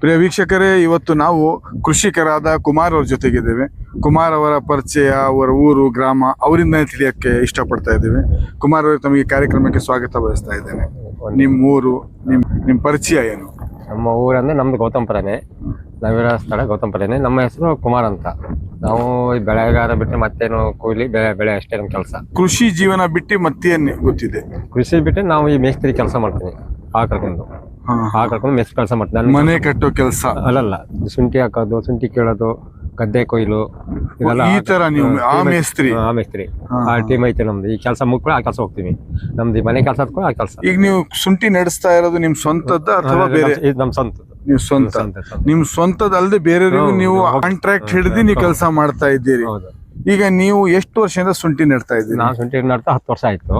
ಪ್ರಿಯ ವೀಕ್ಷಕರೇ ಇವತ್ತು ನಾವು ಕೃಷಿಕರಾದ ಕುಮಾರ್ ಅವ್ರ ಜೊತೆಗಿದ್ದೇವೆ. ಕುಮಾರ್ ಅವರ ಪರಿಚಯ ಅವರ ಊರು ಗ್ರಾಮ ಅವರಿಂದ ತಿಳಿಯಕ್ಕೆ ಇಷ್ಟಪಡ್ತಾ ಇದ್ದೇವೆ. ಕುಮಾರ್ ಅವರು ತಮಗೆ ಕಾರ್ಯಕ್ರಮಕ್ಕೆ ಸ್ವಾಗತ ಬಯಸ್ತಾ ಇದ್ದೇನೆ. ನಿಮ್ಮ ಊರು ನಿಮ್ಮ ನಿಮ್ಮ ಪರಿಚಯ ಏನು? ನಮ್ಮ ಊರಂದ್ರೆ ನಮ್ದು ಗೌತಮಪುರನೇ ನಾವಿರೋ ಸ್ಥಳ ಗೌತಮಪುರನೇ ನಮ್ಮ ಹೆಸರು ಕುಮಾರ್ ಅಂತ. ನಾವು ಈ ಬೆಳೆಗಾರ ಬಿಟ್ಟು ಮತ್ತೇನು ಕೂಲಿ ಬೆಳೆ ಬೆಳೆ ಅಷ್ಟೇ ನಮ್ಮ ಕೆಲಸ. ಕೃಷಿ ಜೀವನ ಬಿಟ್ಟು ಮತ್ತೇನು ಗೊತ್ತಿದೆ? ಕೃಷಿ ಬಿಟ್ಟು ನಾವು ಈ ಮೇಸ್ತ್ರಿ ಕೆಲಸ ಮಾಡ್ತೀನಿ ಆ ಕರ್ಕೊಂಡು ಹಾ. ಮೆಸ್ ಕೆಲಸ ಮಾಡ್ತೀನಿ ಮನೆ ಕಟ್ಟೋ ಕೆಲಸ. ಅಲ್ಲಲ್ಲ ಶುಂಠಿ ಹಾಕೋದು ಶುಂಠಿ ಕೇಳೋದು ಗದ್ದೆ ಕೊಯ್ಲು ಇದೆಲ್ಲ ಈ ತರ ನೀವು ಆ. ಮೇಸ್ತ್ರಿ. ಆ ಮೇಸ್ತ್ರಿ. ಆ ಟೀಮ್ ಐತೆ ನಮ್ದು. ಈ ಕೆಲಸ ಮುಗ್ಕೊಂಡು ಆ ಕೆಲಸ ಹೋಗ್ತೀವಿ. ನಮ್ದು ಈ ಮನೆ ಕೆಲಸ ಕೂಡ ಆ ಕೆಲಸ. ಈಗ ನೀವು ಶುಂಠಿ ನಡೆಸ್ತಾ ಇರೋದು ನಿಮ್ ಸ್ವಂತದ್ದ ಅಥವಾ ಬೇರೆ? ಇದು ನಮ್ ಸ್ವಂತದ್ದು. ನೀವು ಸ್ವಂತ. ನಿಮ್ ಸ್ವಂತದಲ್ಲದೆ ಬೇರೆಯವರಿಗೂ ನೀವು ಕಾಂಟ್ರಾಕ್ಟ್ ಹಿಡಿದು ನೀವು ಕೆಲಸ ಮಾಡ್ತಾ ಇದ್ದೀರಿ. ಹೌದು. ಈಗ ನೀವು ಎಷ್ಟು ವರ್ಷದಿಂದ ಶುಂಠಿ ನೆಡ್ತಾ ಇದ್ದೀರಿ? ನಾನು ಶುಂಠಿ ನಡ್ತಾ ಹತ್ತು ವರ್ಷ ಆಯ್ತು.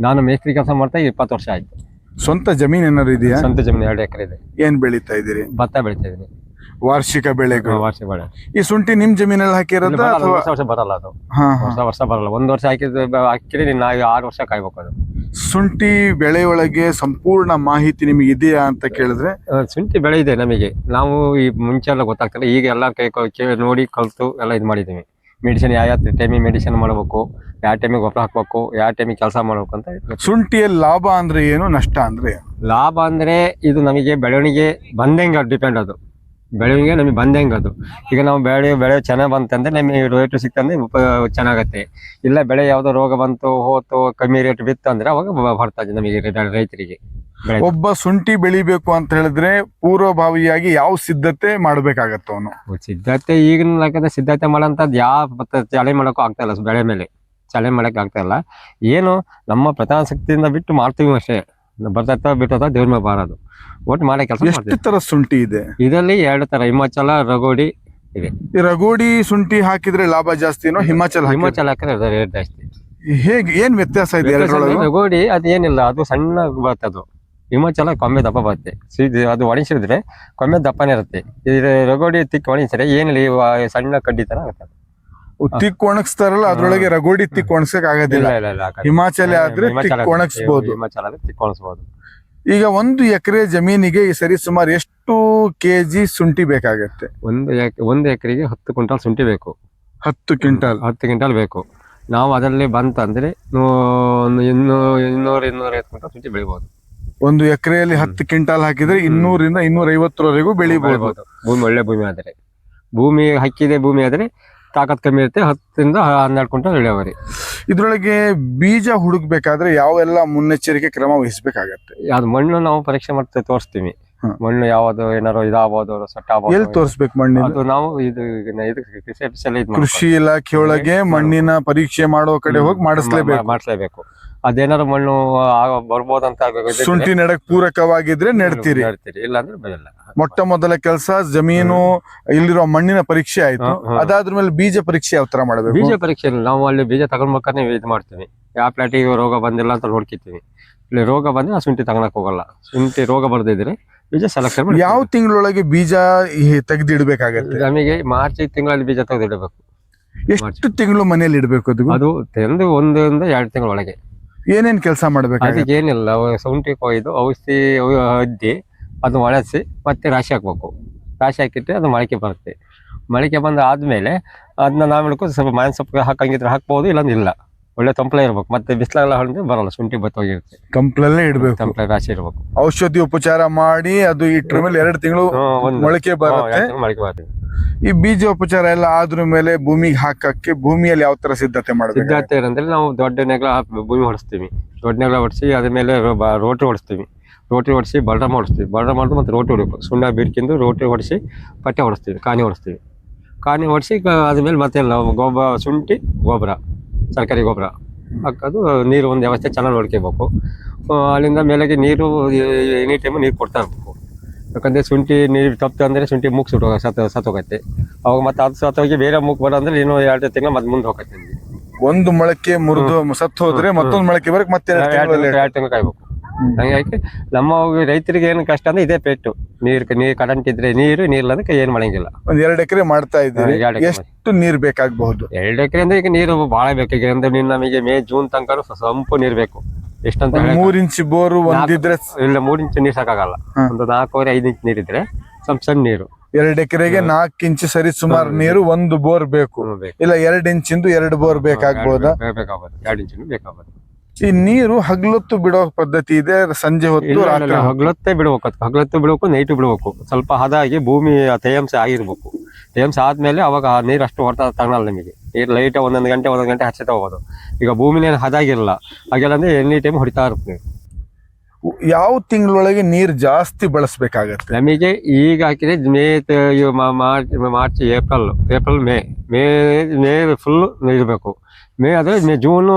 ನಾನು ಮೇಸ್ತ್ರಿ ಕೆಲಸ ಮಾಡ್ತಾ ಇಪ್ಪತ್ತು ವರ್ಷ ಆಯ್ತು. ಸ್ವಂತ ಜಮೀನ್ ಏನಾದ್ರು ಇದೆಯಾ? ಸ್ವಂತ ಜಮೀನು ಎರಡು ಎಕರೆ ಇದೆ. ಏನ್ ಬೆಳೀತಾ ಇದ್ದೀರಿ? ಭತ್ತ ಬೆಳಿತಾ ಇದೀನಿ ವಾರ್ಷಿಕ ಬೆಳೆಗಳು. ವಾರ್ಷಿಕ ಬೆಳೆ. ಈ ಶುಂಠಿ ನಿಮ್ ಜಮೀನಲ್ಲಿ ಹಾಕಿರೋದು ಬರಲ್ಲ, ಅಥವಾ ವರ್ಷ ವರ್ಷ ಬರಲ್ಲ ಅದು. ಹಾ, ಹಾ. ವರ್ಷ ವರ್ಷ ಬರಲ್ಲ. ಒಂದ್ ವರ್ಷ ಹಾಕಿದ್ರೆ ಹಾಕಿದ್ರೆ ನಾವು ಆರು ವರ್ಷ ಕಾಯ್ಬೇಕು ಅದು. ಶುಂಠಿ ಬೆಳೆಯೊಳಗೆ ಸಂಪೂರ್ಣ ಮಾಹಿತಿ ನಿಮಗೆ ಇದೆಯಾ ಅಂತ ಕೇಳಿದ್ರೆ ಆ, ಶುಂಠಿ ಬೆಳೆ ಇದೆ ನಮಗೆ. ನಾವು ಈ ಮುಂಚೆ ಎಲ್ಲ ಗೊತ್ತಾಗ್ತಿಲ್ಲ. ಈಗ ಎಲ್ಲ ಕೈ ಕೈ- ಕೇಳಿ ನೋಡಿ ಕಲ್ತು ಎಲ್ಲ ಇದು ಮಾಡಿದ್ದೀವಿ ಮೆಡಿಸಿನ್ ಯಾವ ಯಾವ ಟೈಮಿಗೆ ಮೆಡಿಸಿನ್ ಮಾಡಬೇಕು ಯಾವ ಟೈಮಿಗೆ ಗೊಬ್ಬರ ಹಾಕ್ಬೇಕು ಯಾವ ಟೈಮಿಗೆ ಕೆಲಸ ಮಾಡ್ಬೇಕು ಅಂತ. ಶುಂಠಿಯಲ್ಲಿ ಲಾಭ ಅಂದ್ರೆ ಏನು ನಷ್ಟ ಅಂದ್ರೆ ಏನು? ಲಾಭ ಅಂದ್ರೆ ಇದು ನಮಗೆ ಬೆಳವಣಿಗೆ ಬಂದಂಗೆ ಡಿಪೆಂಡ್ ಅದು ಬೆಳವಣಿಗೆ ನಮಗೆ ಬಂದಂಗೆ ಅದು ಈಗ ನಾವು ಬೆಳೆ ಬೆಳೆ ಚೆನ್ನಾಗಿ ಬಂತಂದ್ರೆ ನಮಗೆ ರೇಟ್ ಸಿಕ್ತಂದ್ರೆ ಉಪ ಚೆನ್ನಾಗತ್ತೆ. ಇಲ್ಲ ಬೆಳೆ ಯಾವುದೋ ರೋಗ ಬಂತು ಹೋತು ಕಮ್ಮಿ ರೇಟ್ ಬಿತ್ತು ಅಂದ್ರೆ ಅವಾಗ ಬರ್ತದೆ ನಮಗೆ ರೈತರಿಗೆ. ಒಬ್ಬ ಶುಂಠಿ ಬೆಳಿಬೇಕು ಅಂತ ಹೇಳಿದ್ರೆ ಪೂರ್ವಭಾವಿಯಾಗಿ ಯಾವ ಸಿದ್ಧತೆ ಮಾಡ್ಬೇಕಾಗತ್ತ ಅವನು? ಸಿದ್ಧತೆ ಈಗಿನ ಲೆಕ್ಕದ ಸಿದ್ಧತೆ ಮಾಡೋಂಥದ್ದು ಯಾವ ಚಳೆ ಮಾಡೋಕ್ಕೂ ಆಗ್ತಾ ಇಲ್ಲ ಬೆಳೆ ಮೇಲೆ. ಚಳೆ ಮಾಡಕ್ಕೆ ಆಗ್ತಾ ಇಲ್ಲ. ಏನು ನಮ್ಮ ಪ್ರಧಾನ ಶಕ್ತಿಯಿಂದ ಬಿಟ್ಟು ಮಾಡ್ತೀವಿ ಅಷ್ಟೇ. ಬರ್ತೈತ ಬಿಟ್ಟದ ದೇವ್ರ ಮೇಲೆ ಬಾರದು. ಒಟ್ಟು ಮಾಡೋ ಕೆಲಸ ಎಷ್ಟು ತರ ಶುಂಠಿ ಇದೆ? ಇದರಲ್ಲಿ ಎರಡು ತರ ಹಿಮಾಚಲ ರಗೋಡಿ ಇದೆ ಈ ರಗೋಡಿ ಶುಂಠಿ ಹಾಕಿದ್ರೆ ಲಾಭ ಜಾಸ್ತಿನೋ ಹಿಮಾಚಲ ಹಿಮಾಚಲ ಹಾಕಿದ್ರೆ ರೇಟ್ ಜಾಸ್ತಿ. ಹೇಗೆ ಏನ್ ವ್ಯತ್ಯಾಸ ಇದೆ ಎರಡರೊಳಗೆ ರಗೋಡಿ ಅದು ಏನಿಲ್ಲ ಅದು ಸಣ್ಣ ಬರ್ತದು. ಅದು ಹಿಮಾಚಲ ಕೊಮ್ಮೆ ದಪ್ಪ ಬರುತ್ತೆ. ಸೀದಿ ಅದು ಒಣಸಿದ್ರೆ ಕೊಮ್ಮೆ ದಪ್ಪನೇ ಇರುತ್ತೆ. ಇದು ರಗೋಡಿ ತಿಕ್ಕಿ ಒಣಸಿದ್ರೆ ಏನಿಲ್ಲ ಸಣ್ಣ ಕಡ್ಡಿ ತರ ಆಗುತ್ತೆ ತಿಕ್ ಒಣಗಿಸ್ತಾರಲ್ಲ ಅದ್ರೊಳಗೆ ರಗೋಡಿ ತಿಕ್ ಒಣಗ್ಸಕ್ ಆಗೋದಿಲ್ಲ. ಹಿಮಾಚಲ ಆದ್ರೆ ತಿಕ್ ಒಣಗಿಸ್ಬೋದು. ಈಗ ಒಂದು ಎಕರೆ ಜಮೀನಿಗೆ ಈ ಸರಿ ಸುಮಾರು ಎಷ್ಟು ಕೆಜಿ ಶುಂಠಿ ಬೇಕಾಗತ್ತೆ? ಒಂದು ಒಂದು ಎಕರೆಗೆ ಹತ್ತು ಕ್ವಿಂಟಲ್ ಶುಂಠಿ ಬೇಕು. ಹತ್ತು ಕ್ವಿಂಟಲ್. ಹತ್ತು ಕ್ವಿಂಟಲ್ ಬೇಕು. ನಾವು ಅದರಲ್ಲಿ ಬಂತಂದ್ರೆ ಅಂದ್ರೆ ಇನ್ನೂರ ಇನ್ನೂರು ಇನ್ನೂರೈವತ್ತು ಕ್ವಿಂಟಲ್ ಶುಂಠಿ ಬೆಳಿಬಹುದು ಒಂದು ಎಕರೆಯಲ್ಲಿ ಹತ್ತು ಕ್ವಿಂಟಲ್ ಹಾಕಿದ್ರೆ ಇನ್ನೂರಿಂದ ಇನ್ನೂರ ಐವತ್ತರವರೆಗೂ ಬೆಳಿಬಹುದು. ಭೂಮಿ ಒಳ್ಳೆ ಭೂಮಿ ಆದರೆ. ಭೂಮಿ ಹಕ್ಕಿದೆ ಭೂಮಿ ಆದರೆ ತಾಕತ್ ಕಮ್ಮಿ ಇರುತ್ತೆ ಹತ್ತರಿಂದ ಹನ್ನೆರಡು ಕ್ವಿಂಟಲ್ ಇಳುವರಿ. ಇದ್ರೊಳಗೆ ಬೀಜ ಹುಡುಕ್ಬೇಕಾದ್ರೆ ಯಾವೆಲ್ಲ ಮುನ್ನೆಚ್ಚರಿಕೆ ಕ್ರಮ ವಹಿಸಬೇಕಾಗತ್ತೆ? ಅದು ಮಣ್ಣು ನಾವು ಪರೀಕ್ಷೆ ಮಾಡ್ತಾ ತೋರಿಸ್ತೀವಿ. ಮಣ್ಣು ಯಾವ್ದು ಏನಾರು ಇದಾಗ್ಬೋದು ಸೊಟ್ಟ ಎಲ್ಲಿ ತೋರಿಸ್ಬೇಕು ಮಣ್ಣಿನ? ಅದು ನಾವು ಇದು ಕೃಷಿ ಇಲಾಖೆಯೊಳಗೆ ಮಣ್ಣಿನ ಪರೀಕ್ಷೆ ಮಾಡೋ ಕಡೆ ಹೋಗಿ ಮಾಡಿಸ್ಲೇಬೇಕು. ಮಾಡಿಸ್ಲೇಬೇಕು. ಅದೇನಾದ್ರು ಮಣ್ಣು ಬರ್ಬೋದಂತ ಶುಂಠಿ ನೆಡಕ್ ಪೂರಕವಾಗಿದ್ರೆ ನೆಡ್ತೀರಿ. ನೆಡ್ತೀರಿ. ಇಲ್ಲ ಅಂದ್ರೆ ಬೆಳೆಯಲ್ಲ ಮೊಟ್ಟ ಮೊದಲ ಕೆಲಸ ಜಮೀನು ಇಲ್ಲಿರೋ ಮಣ್ಣಿನ ಪರೀಕ್ಷೆ ಆಯ್ತು. ಅದಾದ್ರ ಮೇಲೆ ಬೀಜ ಪರೀಕ್ಷೆ ಯಾವ ತರ ಮಾಡಬೇಕು? ಬೀಜ ಪರೀಕ್ಷೆ. ನಾವು ಅಲ್ಲಿ ಬೀಜ ತಗೊಂಡ್ಬೇಕಾದ್ರೆ ಇದು ಮಾಡ್ತೀವಿ. ಯಾವ ಪ್ಲಾಟಿಗೆ ರೋಗ ಬಂದಿಲ್ಲ ಅಂತ ನೋಡ್ಕಿತೀವಿ ಇಲ್ಲಿ ರೋಗ ಬಂದ್ರೆ ಆ ಶುಂಠಿ ತಗೊಳಕ್ ಹೋಗಲ್ಲ. ಶುಂಠಿ ರೋಗ ಬರ್ದಿದ್ರೆ ಬೀಜ ಸೆಲೆಕ್ಷನ್ ಮಾಡಿ ಯಾವ ತಿಂಗಳೊಳಗೆ ಬೀಜ ತೆಗ್ದಿಡ್ಬೇಕಾಗತ್ತೆ? ನಮಗೆ ಮಾರ್ಚ್ ತಿಂಗಳಲ್ಲಿ ಬೀಜ ತೆಗೆದಿಡಬೇಕು. ಎಷ್ಟು ತಿಂಗಳು ಮನೆಯಲ್ಲಿ ಇಡಬೇಕು ಅದು? ಅದು ತೆಂದು ಒಂದರಿಂದ ಎರಡು ತಿಂಗಳ ಒಳಗೆ ಏನೇನ್ ಕೆಲಸ ಮಾಡ್ಬೇಕು ಅದಕ್ಕೆ ಏನಿಲ್ಲ ಸೌಂಟಿ ಶುಂಠಿ ಕೊಯ್ದು ಔಷಧಿ ಅವು ಅದ್ದಿ ಅದನ್ನ ಒಣಗಿಸಿ ಮತ್ತೆ ರಾಶಿ ಹಾಕ್ಬೇಕು. ರಾಶಿ ಹಾಕಿಟ್ರೆ ಅದು ಮೊಳಕೆ ಬರುತ್ತೆ. ಮೊಳಕೆ ಬಂದ ಆದ್ಮೇಲೆ ಅದನ್ನ ನಾವು ಹಿಡ್ಕೊಂಡು ಸ್ವಲ್ಪ ಮಾವಿನ ಸೊಪ್ಪು ಹಾಕಂಗಿದ್ರೆ ಹಾಕ್ಬೋದು ಇಲ್ಲಾಂದ್ರೆ ಇಲ್ಲ. ಒಳ್ಳೆ ತಂಪ್ಲೆ ಇರ್ಬೇಕು. ಮತ್ತೆ ಬಿಸಿಲೆಲ್ಲ ಹೊಡೆದ್ರೆ ಬರಲ್ಲ ಶುಂಠಿ ಬತ್ತೋಗಿರುತ್ತೆ ಕಂಪ್ಲಲ್ಲೇ ಇಡ್ಬೇಕು. ತಂಪ್ಲೆ ರಾಶಿ ಇರ್ಬೇಕು. ಔಷಧಿ ಉಪಚಾರ ಮಾಡಿ ಅದು ಇಟ್ರ ಮೇಲೆ ಎರಡು ತಿಂಗಳು ಹ್ಮ್, ಒಂದು- ಮೊಳಕೆ ಹ್ಮ್, ಬರುತ್ತೆ. ಎರಡು ತಿಂಗ್ಳು ಮೊಳಕೆ ಬರುತ್ತೆ. ಈ ಬೀಜೋಪಚಾರ ಎಲ್ಲ ಆದ್ರ ಮೇಲೆ ಭೂಮಿಗೆ ಹಾಕಕ್ಕೆ ಭೂಮಿಯಲ್ಲಿ ಯಾವ ತರ ಸಿದ್ಧತೆ ಮಾಡಬೇಕು? ಸಿದ್ಧತೆ ನಾವು ದೊಡ್ಡ ಹಾಕ್- ಭೂಮಿ ಹೊಡಿಸ್ತೀವಿ. ದೊಡ್ಡ ನೆಗ್ಲ ಹೊಡಿಸಿ ಅದ್ರ ಮೇಲೆ ರೋಟಿ ಹೊಡಿಸ್ತೀವಿ. ರೋಟಿ ಹೊಡಿಸಿ ಬಲ್ಡಮ್ ಹೊಡಿಸ್ತೀವಿ. ಬಲ್ಡಮ್ ಮಾಡಿದ್ರೆ ಮತ್ತೆ ರೋಟಿ ಹೊಡಿಬೇಕು. ಸುಣ್ಣ ಬಿಡ್ಕಿಂದು ರೋಟಿ ಹೊಡಿಸಿ ಪಟ್ಟೆ ಹೊಡಿಸ್ತೀವಿ ಕಾನಿ ಹೊಡಿಸ್ತೀವಿ. ಕಾನಿ ಹೊಡಿಸಿ ಅದ್ಮೇಲೆ ಮತ್ತೆ ನಾವು ಗೊಬ್ಬರ ಶುಂಠಿ, ಗೊಬ್ಬರ, ಸರ್ಕಾರಿ ಗೊಬ್ಬರ ಹಾಕೋದು. ನೀರು ಒಂದು ವ್ಯವಸ್ಥೆ ಚೆನ್ನಾಗಿ ನೋಡ್ಕೋಬೇಕು. ಅಲ್ಲಿಂದ ಮೇಲೆಗೆ ನೀರು ಎನಿ ಟೈಮು ನೀರು ಕೊಡ್ತಾ ಇರ್ಬೇಕು. ಯಾಕಂದ್ರೆ ಶುಂಠಿ ನೀರು ತಪ್ಪು ಅಂದರೆ ಶುಂಠಿ ಮೂಗು ಸುಟ್ಟು ಸತ್ ಸತ್ತೋಗತ್ತೆ. ಅವಾಗ ಮತ್ತೆ ಅದು ಸತ್ತೋಗಿ ಬೇರೆ ಮೂಗ್ ಬರೋಂದ್ರೆ ಇನ್ನೂ ಎರಡು ತಿಂಗಳು ಮತ್ತೆ ಮುಂದೆ ಹೋಗತ್ತೆ ಒಂದು ಮೊಳಕೆ ಮುರಿದು ಸತ್ತು ಹೋದ್ರೆ ಮತ್ತೊಂದು ಮೊಳಕೆ ಬರಕ್ ಮತ್ತೆ ಎರಡು ತಿಂಗಳು ಕಾಯ್ಬೇಕು. ಹಂಗಾಗಿ ನಮ್ಮ ರೈತರಿಗೆ ಏನು ಕಷ್ಟ ಅಂದ್ರೆ ಇದೇ ಪೆಟ್ಟು. ನೀರು ನೀರು ಕರೆಂಟ್ ಇದ್ರೆ ನೀರು ನೀರಿಲ್ಲ ಅಂದ್ರೆ ಏನು ಮಾಡಂಗಿಲ್ಲ ಒಂದ್ ಎರಡು ಎಕರೆ ಮಾಡ್ತಾ ಇದ್ದೀವಿ ಎಷ್ಟು ನೀರ್ ಬೇಕಾಗಬಹುದು? ಎರಡು ಎಕರೆ ಅಂದ್ರೆ ಈಗ ನೀರು ಬಹಳ ಬೇಕು. ಈಗ ಅಂದ್ರೆ ನಮಗೆ ಮೇ ಜೂನ್ ತನಕ ಸಂಪು ನೀರು ಬೇಕು. ಎಷ್ಟಂತ ಮೂರ್ ಇಂಚ್ ಬೋರ್ ಒಂದಿದ್ರೆ ಇಲ್ಲ ಮೂರ್ ಇಂಚ್ ನೀರ್ ಸಾಕಾಗಲ್ಲ. ಒಂದು ನಾಲ್ಕೂವರೆ ಐದು ಇಂಚ್ ನೀರಿದ್ರೆ ಸ್ವಲ್ಪ ಸಣ್ಣ ನೀರು. ಎರಡ್ ಎಕರೆಗೆ ನಾಲ್ಕು ಇಂಚ್ ಸರಿ ಸುಮಾರು ನೀರು ಒಂದು ಬೋರ್ ಬೇಕು. ಇಲ್ಲ ಎರಡ್ ಇಂಚಿಂದು ಎರಡು ಬೋರ್ ಬೇಕಾಗ್ಬೋದಾ ಎರಡು ಬೇಕಾಗ್ಬೋದು? ಎರಡು ಇಂಚಿನ ಬೇಕಾಗ್ಬೋದು. ಈ ನೀರು ಹಗ್ಲೊತ್ತು ಬಿಡೋ ಪದ್ಧತಿ ಇದೆ ಸಂಜೆ ಹೊತ್ತು ಹಗ್ಲೊತ್ತೇ ಬಿಡಬೇಕು ರಾತ್ರಿ ಬಿಡಬೇಕು ನೈಟ್ ಬಿಡಬೇಕು. ಹಗಲೊತ್ತು ಸ್ವಲ್ಪ ಹದಾಗಿ ಭೂಮಿ ತೇವಾಂಶ ಆಗಿರ್ಬೇಕು. ತೇವಾಂಶ ಆದ್ಮೇಲೆ ಅವಾಗ ಆ ನೀರು ಅಷ್ಟು ಹೊರತ ತಗೊಳಲ್ಲ ನಿಮಗೆ. ನೀರು ಲೈಟ್ ಒಂದೊಂದು ಗಂಟೆ ಒಂದೊಂದು ಗಂಟೆ ಹಚ್ಚುತ್ತಾ ಹೋಗೋದು. ಈಗ ಭೂಮಿನೇನು ಹದಾಗಿರಲ್ಲ ಹಾಗೆಲ್ಲ ಅಂದ್ರೆ ಎನಿ ಟೈಮ್ ಹೊಡಿತಾ ಇರ್ತೀವಿ ಯಾವ ತಿಂಗಳೊಳಗೆ ನೀರು ಜಾಸ್ತಿ ಬಳಸಬೇಕಾಗತ್ತೆ? ನಮಗೆ ಈಗ ಹಾಕಿದ್ರೆ May March March April April May. May May full ಇರಬೇಕು. ಮೇ ಆದ್ರೆ ಮೇ ಜೂನ್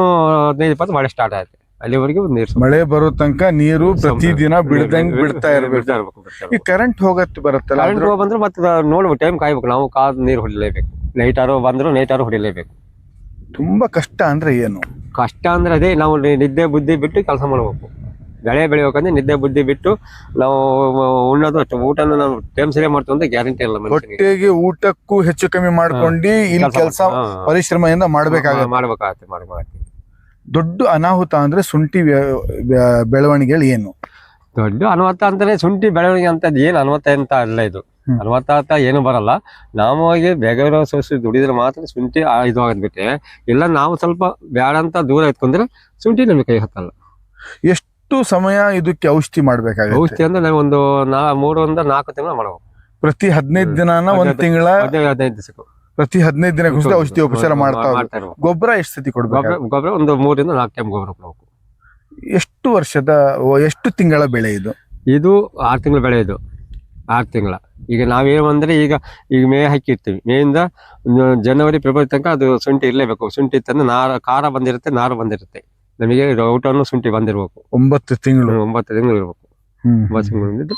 ಹದಿನೈದು ಇಪ್ಪತ್ತು ಮಳೆ ಸ್ಟಾರ್ಟ್ ಆಗುತ್ತೆ. ಅಲ್ಲಿವರೆಗೂ ನೀರು ಮಳೆ ಬರೋ ತನಕ ನೀರು ಪ್ರತಿದಿನ ದಿನ ಬಿಡ್ತಾ ಇರ್ಬೇಕು. ಬಿಡ್ತಾ ಇರಬೇಕು. ಈ ಕರೆಂಟ್ ಹೋಗತ್ತೆ ಬರುತ್ತಲ್ಲ ಕರೆಂಟ್ ಹೋಗಿ ಬಂದ್ರೆ ಮತ್ತೆ ನೋಡ್ಬೇಕು ಟೈಮ್ ಕಾಯ್ಬೇಕು. ನಾವು ಕಾದು ನೀರು ಹೊಡಿಲೇಬೇಕು. ನೈಟ್ ಆರು ಬಂದ್ರು ನೈಟ್ ಆರು ಹೊಡಿಲೇಬೇಕು. ತುಂಬಾ ಕಷ್ಟ ಅಂದ್ರೆ ಏನು? ಕಷ್ಟ ಅಂದ್ರೆ ಅದೇ ನಾವು ನಿ- ನಿದ್ದೆ ಬುದ್ಧಿ ಬಿಟ್ಟು ಕೆಲಸ ಮಾಡ್ಬೇಕು. ಬೆಳೆ ಬೆಳಿಬೇಕಂದ್ರೆ ನಿದ್ದೆ ಬುದ್ಧಿ ಬಿಟ್ಟು ನಾವು ಉಣ್ಣೋದು ಅಷ್ಟು ಊಟನ ನಾವು ಟೈಮ್ ಸರಿಯಾಗಿ ಮಾಡ್ತೀವಿ ಅಂತ ಗ್ಯಾರಂಟಿ ಇಲ್ಲ ಮನುಷ್ಯನಿಗೆ. ಹೊಟ್ಟೆಗೆ ಊಟಕ್ಕೂ ಹೆಚ್ಚು ಕಮ್ಮಿ ಮಾಡ್ಕೊಂಡು ಇಲ್ಲಿ ಕೆಲಸ ಹಾ. ಪರಿಶ್ರಮದಿಂದ ಮಾಡ್ಬೇಕಾಗತ್ತೆ. ಮಾಡ್ಬೇಕಾಗತ್ತೆ ಮಾಡ್ಬೇಕಾಗತ್ತೆ. ದೊಡ್ಡ ಅನಾಹುತ ಅಂದ್ರೆ ಶುಂಠಿ ವ್ಯ- ವ್ಯ- ಬೆಳವಣಿಗೆಗಳು ಏನು? ದೊಡ್ಡ ಅನುಮತ ಅಂತಾನೆ ಶುಂಠಿ ಬೆಳವಣಿಗೆ ಅಂತ ಏನು ಅನುಮತ ಅಂತ ಅಲ್ಲ ಇದು. ಅನ್ವತ್ತ ಏನು ಬರಲ್ಲ. ನಾವು ಹೋಗಿ ಬೆಗರೋ ಸೋಸಿ ದುಡಿದ್ರೆ ಮಾತ್ರ ಶುಂಠಿ ಇದು ಆಗದ್ಬಿಟ್ಟೆ ಇಲ್ಲ ನಾವು ಸ್ವಲ್ಪ ಬ್ಯಾಡ ಅಂತ ದೂರ ಇಟ್ಕೊಂಡ್ರೆ ಶುಂಠಿ ನಮಗೆ ಕೈ ಹತ್ತಲ್ಲ. ಎಷ್ಟು ಸಮಯ ಇದಕ್ಕೆ ಔಷಧಿ ಮಾಡ್ಬೇಕಾಗ ಔಷಧಿ ಅಂದ್ರೆ ನಾವು ಒಂದು ನಾ ಮೂರರಿಂದ ನಾಲ್ಕು ತಿಂಗಳ ಮಾಡಬೇಕು. ಪ್ರತಿ ಹದಿನೈದು ದಿನಾನ ಒಂದು ತಿಂಗಳ ಹದಿನೈದು ದಿವಸಕ್ಕೂ. ಪ್ರತಿ ಹದಿನೈದು ದಿನಕ್ಕೆ ಔಷಧಿ ಉಪಚಾರ ಮಾಡ್ತಾ. ಗೊಬ್ಬರ ಎಷ್ಟು ಸತಿ ಕೊಡ್ಬೇಕು ಗೊಬ್ಬರ ಒಂದು ಮೂರಿಂದ ನಾಲ್ಕು ಟೈಮ್ ಗೊಬ್ಬರ ಕೊಡಬೇಕು. ಎಷ್ಟು ವರ್ಷದ ಎಷ್ಟು ತಿಂಗಳ ಬೆಳೆ ಇದು? ಇದು ಆರು ತಿಂಗಳ ಬೆಳೆ ಇದು. ಆರು ತಿಂಗಳ. ಈಗ ನಾವೇನು ಅಂದ್ರೆ ಈಗ ಈಗ ಮೇ ಹಾಕಿರ್ತೀವಿ. ಮೇಯಿಂದ ಜನವರಿ ಫೆಬ್ರವರಿ ತನಕ ಅದು ಶುಂಠಿ ಇರಲೇಬೇಕು. ಶುಂಠಿ ಇತ್ತಂದ್ರೆ ನಾರ ಖಾರ ಬಂದಿರುತ್ತೆ ನಾರು ಬಂದಿರುತ್ತೆ. ನಮಗೆ ಊಟನೂ ಶುಂಠಿ ಬಂದಿರಬೇಕು. ಒಂಬತ್ತು ತಿಂಗಳು. ಒಂಬತ್ತು ತಿಂಗಳು ಇರಬೇಕು. ಒಂಬತ್ತು ತಿಂಗಳು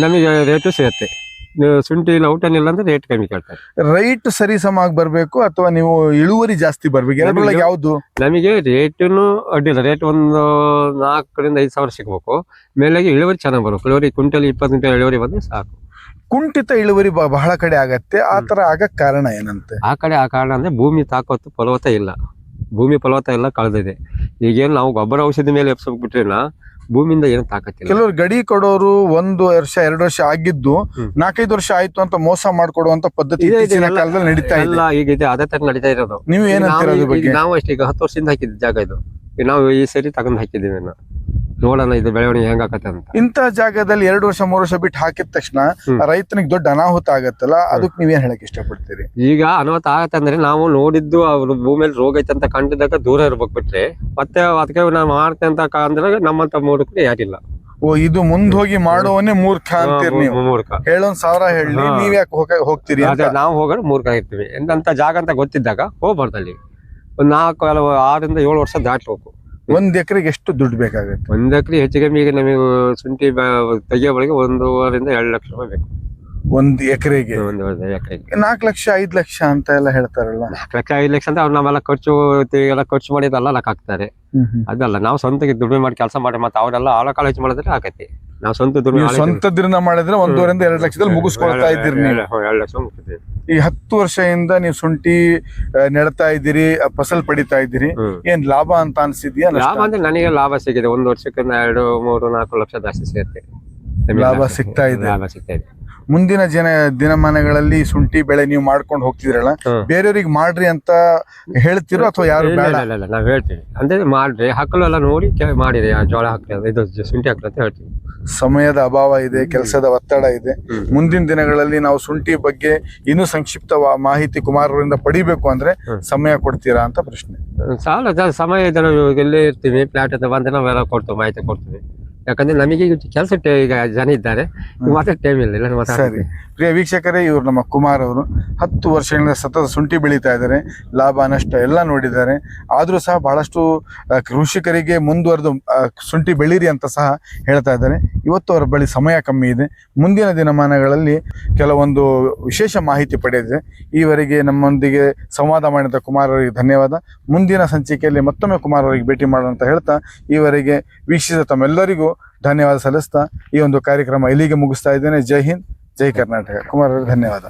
ನಮಗೆ ರೇಟು ಸಿಗುತ್ತೆ. ನೀವು ಶುಂಠಿ ಇಲ್ಲ ಔಟನ್ ಇಲ್ಲ ಅಂದ್ರೆ ರೇಟ್ ಕಮ್ಮಿ ಕೇಳ್ತಾರೆ. ರೈಟ್ ಸರಿಸಮಾಗಿ ಬರಬೇಕು ಅಥವಾ ನೀವು ಇಳುವರಿ ಜಾಸ್ತಿ ಬರ್ಬೇಕು? ಯಾವುದು ನಮಗೆ- ಯಾವ್ದು? ನಮಗೆ ರೇಟನ್ನು ಅಡ್ಡಿಲ್ಲ ರೇಟ್ ಒಂದು ನಾಲ್ಕರಿಂದ ಐದು ಸಾವಿರ ಸಿಗಬೇಕು. ಮೇಲಾಗಿ ಇಳುವರಿ ಚೆನ್ನಾಗಿ ಬರಬೇಕು ಇಳುವರಿ ಕ್ವಿಂಟಲ್ ಇಪ್ಪತ್ತು ಕ್ವಿಂಟಲ್ ಇಳುವರಿ ಬಂದ್ರೆ ಸಾಕು. ಕುಂಠಿತ ಇಳುವರಿ ಬಹಳ ಕಡೆ ಆಗತ್ತೆ. ಆ ತರ ಆಗಕ್ ಕಾರಣ ಏನಂತೆ? ಆ ಕಡೆ ಆ ಕಾರಣ ಅಂದ್ರೆ ಭೂಮಿ ತಾಕತ್ತು ಫಲವತ್ತ ಇಲ್ಲ. ಭೂಮಿ ಫಲವತ್ತ ಎಲ್ಲ ಕಳೆದಿದೆ. ಈಗೇನು ನಾವು ಗೊಬ್ಬರ ಔಷಧಿ ಮೇಲೆ ಎಪ್ಸೋಗ್ಬಿಟ್ರೇನ ಭೂಮಿಯಿಂದ ಏನು ತಾಕತ್ತಿಲ್ಲ. ಕೆಲವರು ಗಡಿ ಕೊಡೋರು ಒಂದು ವರ್ಷ ಎರಡು ವರ್ಷ ಆಗಿದ್ದು. ನಾಲ್ಕೈದು ವರ್ಷ ಆಯ್ತು ಅಂತ ಮೋಸ ಮಾಡ್ಕೊಡುವಂತ ಪದ್ಧತಿ ಇತ್ತೀಚಿನ ಕಾಲದಲ್ಲಿ ನಡೀತಾ ಇಲ್ಲ ಎಲ್ಲ ಈಗ ಇದೆ ಅದೇ ತರ ನಡೀತಾ ಇರೋದು. ನೀವು ಏನಂತೀರ ನಾವು ಅದ್ರ ಬಗ್ಗೆ? ನಾವು ಅಷ್ಟೇ ಈಗ ಹತ್ತು ವರ್ಷದಿಂದ ಹಾಕಿದ್ದು ಜಾಗ ಇದು. ಈಗ ನಾವು ಈ ಸರಿ ತಗೊಂಡ್ ಹಾಕಿದ್ದೀವಿ ಇನ್ನ. ನೋಡೋಣ ಇದು ಬೆಳವಣಿಗೆ ಹೆಂಗಾಕತ್ತೆ ಅಂತ. ಇಂಥ ಜಾಗದಲ್ಲಿ ಎರಡು ವರ್ಷ ಮೂರು ವರ್ಷ ಬಿಟ್ಟು ಹಾಕಿದ ತಕ್ಷಣ. ರೈತನಿಗೆ ದೊಡ್ಡ ಅನಾಹುತ ಆಗತ್ತಲ್ಲ ಅದಕ್ಕೆ ನೀವೇನ್ ಹೇಳಕ್ ಇಷ್ಟಪಡ್ತೀರಿ? ಈಗ ಅನಾಹುತ ಆಗತ್ತೆ ಅಂದ್ರೆ ನಾವು ನೋಡಿದ್ದು ಅವ್ರ ಭೂಮಿಯಲ್ಲಿ ರೋಗ ಐತೆ ಅಂತ ಕಂಡಿದ್ದಾಗ ದೂರ ಇರ್ಬೇಕು ಬಿಟ್ರೆ ಮತ್ತೆ ಅದಕ್ಕೆ ನಾವು ಮಾಡ್ತೆ ಅಂತ ಅಂದ್ರೆ ನಮ್ಮಂತ ಮೂರ್ಖರು ಯಾರಿಲ್ಲ. ಓ ಇದು ಮುಂದ್ ಹೋಗಿ ಮಾಡುವವನೇ ಮೂರ್ಖ ಅಂತೀರಿ ನೀವು. ಮೂರ್ಖ. ಹೇಳೋನ್ ಸಾವಿರ ಹೇಳಿ. ನೀವ್ ಯಾಕೆ ಹೋಗ- ಹೋಗ್ತೀರಿ ಅದೇ ನಾವು ಹೋಗೋದು ಮೂರ್ಖ ಆಗಿರ್ತೀವಿ. ಎಂತ ಜಾಗ ಅಂತ ಗೊತ್ತಿದ್ದಾಗ ಹೋಗ್ಬಾರ್ದಲ್ಲಿ ಒಂದ್ ನಾಲ್ಕು ಆರಿಂದ ಆರರಿಂದ ಏಳು ವರ್ಷ ದಾಟ್ಬೇಕು. ಒಂದ್ ಎಕರೆಗೆ ಎಷ್ಟು ದುಡ್ಡು ಬೇಕಾಗುತ್ತೆ? ಒಂದ್ ಎಕರೆ ಹೆಚ್ಚು ಕಮ್ಮಿ ಈಗ ನಮಗೆ ಶುಂಠಿ ಬ- ತೆಗಿಯೋವರೆಗೆ ಒಂದೂವರೆಯಿಂದ ಎರಡು ಲಕ್ಷ ರೂಪಾಯಿ ಬೇಕು. ಒಂದ್ ಎಕರೆಗೆ. ಒಂದು ಎಕರೆಗೆ. ನಾಲ್ಕು ಲಕ್ಷ ಐದ್ ಲಕ್ಷ ಅಂತ ಎಲ್ಲ ಹೇಳ್ತಾರಲ್ಲ ನಾಲ್ಕು ಲಕ್ಷ ಐದು ಲಕ್ಷ ಅಂತ ಅವ್ರು ನಾವೆಲ್ಲ ಖರ್ಚು ಎಲ್ಲ ಖರ್ಚು ಮಾಡಿದೆಲ್ಲ ಲೆಕ್ಕ ಹಾಕ್ತಾರೆ. ಅದಲ್ಲ ನಾವು ಸ್ವಂತಕ್ಕೆ ದುಡಿಮೆ ಮಾಡಿ ಕೆಲಸ ಮಾಡಿ ಮತ್ತೆ ಅವರೆಲ್ಲ ಆಳ ಕಾಲೇಜ್ ಮಾಡಿದ್ರೆ ಆಗತ್ತೆ ನಾವು ಸ್ವಂತ ದುಡಿಮೆ ನೀವು ಆಳ- ಸ್ವಂತದ್ರಿಂದ ಮಾಡಿದ್ರೆ ಒಂದೂವರೆಯಿಂದ ಎರಡು ಲಕ್ಷದಲ್ಲಿ ಮುಗಿಸ್ಕೊಳ್ತಾ ಇದ್ದೀರಿ ನೀವು. ಎರಡು- ಎರಡು ಲಕ್ಷ. ಈ ಹತ್ತು ವರ್ಷದಿಂದ ನೀವು ಶುಂಠಿ ಆ, ನೆಡ್ತಾ ಇದ್ದೀರಿ ಆ, ಫಸಲ್ ಪಡಿತಾ ಇದ್ದೀರಿ. ಹ್ಮ್. ಏನ್ ಲಾಭ ಅಂತ ಅನ್ಸಿದ್ಯಾ ನಷ್ಟ? ಲಾಭ ಅಂದ್ರೆ ನನಗೆ ಲಾಭ ಸಿಗಿದೆ. ಒಂದು ವರ್ಷಕ್ಕೆ ಎರಡು ಮೂರು ನಾಲ್ಕು ಲಕ್ಷ ಜಾಸ್ತಿ ಸಿಗುತ್ತೆ. ಲಾಭ ಲಾಭ ಸಿಗ್ತಾ ಇದೆ. ಲಾಭ ಸಿಗ್ತಾ ಇದೆ. ಮುಂದಿನ ಜನ ದಿನಮಾನಗಳಲ್ಲಿ ಶುಂಠಿ ಬೆಳೆ ನೀವು ಮಾಡ್ಕೊಂಡು ಹೋಗ್ತಿದ್ರಲ್ಲ. ಬೇರೆಯವ್ರಿಗೆ ಮಾಡ್ರಿ ಅಂತ ಹೇಳ್ತಿರೋ ಅಥವಾ ಯಾರು ಬೇಡ? ನಾವ್ ಹೇಳ್ತೀವಿ. ಅಂದ್ರೆ ಮಾಡ್ರಿ ಹಕ್ಕಲು ಎಲ್ಲ ನೋಡಿ ಮಾಡಿದೆ ಜೋಳ ಹಾಕಿ ಇದು ಶುಂಠಿ ಹಾಕ್ರಿ ಅಂತ ಹೇಳ್ತೀವಿ. ಸಮಯದ ಅಭಾವ ಇದೆ ಕೆಲಸದ ಒತ್ತಡ ಇದೆ. ಮುಂದಿನ ದಿನಗಳಲ್ಲಿ ನಾವು ಶುಂಠಿ ಬಗ್ಗೆ ಇನ್ನೂ ಸಂಕ್ಷಿಪ್ತ ಮಾಹಿತಿ ಕುಮಾರರಿಂದ ಪಡಿಬೇಕು ಅಂದ್ರೆ ಸಮಯ ಕೊಡ್ತೀರಾ ಅಂತ ಪ್ರಶ್ನೆ. ಸಾಲ ಸಮಯ ಇದೆ ನಾವು ಇವಾಗ ಇಲ್ಲೇ ಇರ್ತೀವಿ ಪ್ಲಾಟ್ ಹತ್ರ ಬಂದ್ರೆ ನಾವೆಲ್ಲ ಕೊಡ್ತೀವಿ ಮಾಹಿತಿ ಕೊಡ್ತೀವಿ. ಯಾಕಂದ್ರೆ ನಮಗೆ ಕೆಲಸ ಈಗ ಜನ ಇದ್ದಾರೆ ಮಾತ್ರ ಟೈಮ್ ಇಲ್ಲ ಇಲ್ಲ ಸರಿ. ಮಾತಾಡ್ತೀವಿ ಪ್ರಿಯ ವೀಕ್ಷಕರೇ ಇವರು ನಮ್ಮ ಕುಮಾರ್ ಅವರು. ಹತ್ತು ವರ್ಷಗಳಿಂದ ಸತತ ಶುಂಠಿ ಬೆಳೀತಾ ಇದ್ದಾರೆ. ಲಾಭ ನಷ್ಟ ಎಲ್ಲ ನೋಡಿದ್ದಾರೆ. ಆದರೂ ಸಹ ಬಹಳಷ್ಟು ಕೃಷಿಕರಿಗೆ ಮುಂದುವರೆದು ಶುಂಠಿ ಬೆಳೀರಿ ಅಂತ ಸಹ ಹೇಳ್ತಾ ಇದ್ದಾರೆ. ಇವತ್ತು ಅವರ ಬಳಿ ಸಮಯ ಕಮ್ಮಿ ಇದೆ. ಮುಂದಿನ ದಿನಮಾನಗಳಲ್ಲಿ ಕೆಲವೊಂದು ವಿಶೇಷ ಮಾಹಿತಿ ಪಡೆದಿದೆ. ಈವರೆಗೆ ನಮ್ಮೊಂದಿಗೆ ಸಂವಾದ ಮಾಡಿದ ಕುಮಾರ್ ಅವರಿಗೆ ಧನ್ಯವಾದ. ಮುಂದಿನ ಸಂಚಿಕೆಯಲ್ಲಿ ಮತ್ತೊಮ್ಮೆ ಕುಮಾರ್ ಅವರಿಗೆ ಭೇಟಿ ಮಾಡೋಣ ಅಂತ ಹೇಳ್ತಾ ಈವರೆಗೆ ವೀಕ್ಷಿಸಿದ ತಮ್ಮೆಲ್ಲರಿಗೂ ಧನ್ಯವಾದ ಸಲ್ಲಿಸ್ತಾ ಈ ಒಂದು ಕಾರ್ಯಕ್ರಮ ಇಲ್ಲಿಗೆ ಮುಗಿಸ್ತಾ ಇದ್ದೇನೆ. ಜೈ ಹಿಂದ್ ಜೈ ಕರ್ನಾಟಕ. ಕುಮಾರ್ ಧನ್ಯವಾದ.